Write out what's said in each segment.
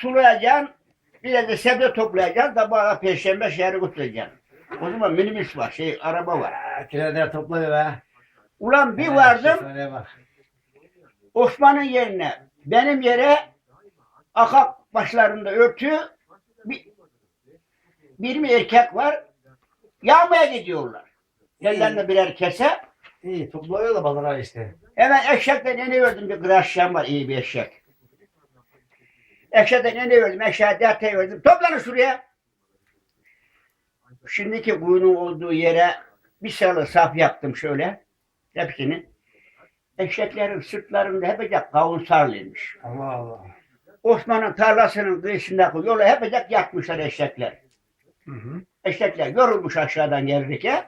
sulayacaksın. Bir de sebze toplayacaksın. Tabağa perşembe şehre götüreceksin. O zaman minibüs var, şey araba var. Kireler topluyor be. Ulan bir Ha, vardım. Osman'ın yerine benim yere akak başlarında örtü bir, bir mi erkek var yağmaya gidiyorlar. Ellerinde birer kese. İyi topluyor da balığa işte. Hemen eşekten verdim bir graşyan var iyi bir eşek. Eşekten ene verdim eşeğe derte verdim. Toplanın şuraya. Şimdiki kuyunun olduğu yere bir salı saf yaptım şöyle. Hepsini. Eşeklerin sırtlarında hepecek kavun sarlıymış. Allah Allah. Osman'ın tarlasının kıyısındaki yola hepecek yatmışlar eşekler. Hı hı. Eşekler yorulmuş aşağıdan gelirken.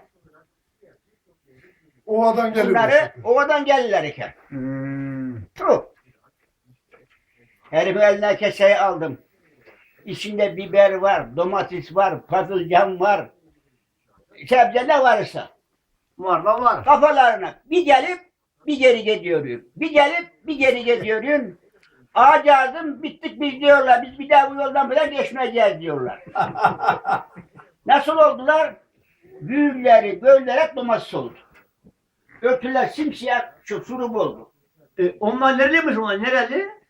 Ovadan geliyor. Bunları ovadan gelirler iken. Hmm. Truh. Herifin eline keseyi aldım. İçinde biber var, domates var, patlıcan var. Sebze ne varsa. Var da var. Kafalarına bir gelip bir geri gidiyorum. Bir gelip bir geri gidiyorum. Ağaca aldım bittik biz diyorlar. Biz bir daha bu yoldan falan geçmeyeceğiz diyorlar. Nasıl oldular? Büyükleri, göller domates oldu. Örtüler simsiyah şu surup oldu. E, onlar nereliymiş onlar nereli?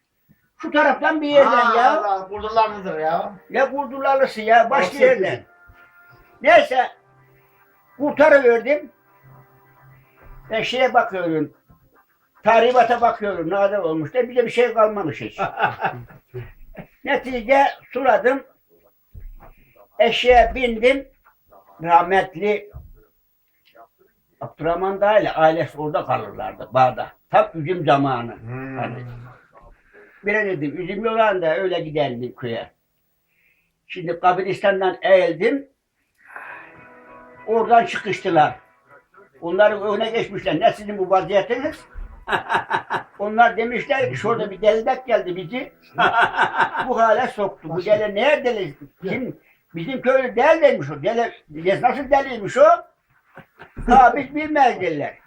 Şu taraftan bir yerden ya. Allah, ya? Ne kurdularlısı ya başka Bahsettim. yerden. Neyse kurtarıverdim. Ben şeye bakıyorum. Tahribata bakıyorum. Ne kadar olmuş da bize bir şey kalmamış hiç. Netice suladım. Eşeğe bindim. Rahmetli Abdurrahman da ile ailesi orada kalırlardı bağda. Tam üzüm zamanı. Hmm. Hani. Bir dedim üzüm yolanda öyle giderdim köye. Şimdi kabristandan eğildim. Oradan çıkıştılar. Onların önüne geçmişler. Ne sizin bu vaziyetiniz? Onlar demişler ki şurada bir delibek geldi bizi. bu hale soktu. Bu deli neye deli? Kim? Bizim köylü del demiş o. Deli, nasıl deliymiş o? Ha biz bilmez dediler.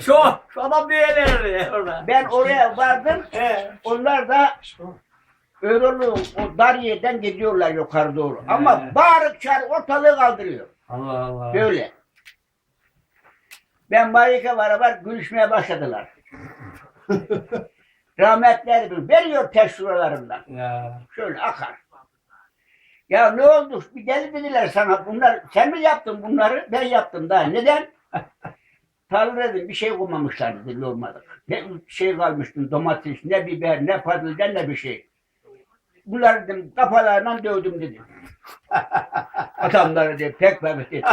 Şu, şu adam bir yerleri orada. Ben oraya vardım. He. Onlar da Örol'u o dar yerden gidiyorlar yukarı doğru. Ama He. bağırık çağır ortalığı kaldırıyor. Allah Allah. Böyle. Ben Marika beraber gülüşmeye başladılar. Rahmetler veriyor. Ya. Şöyle akar. Ya ne oldu? Bir deli dediler sana. Bunlar sen mi yaptın bunları? Ben yaptım daha. Neden? Tanrı dedim bir şey koymamışlar dedi olmadık. Ne şey kalmıştı domates, ne biber, ne patlıcan, ne bir şey. Bunları dedim kafalarından dövdüm dedim. Adamları dedi pek Mehmet etti.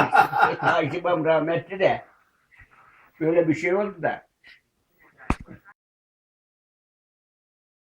Hakim rahmetli de. Böyle bir şey oldu da.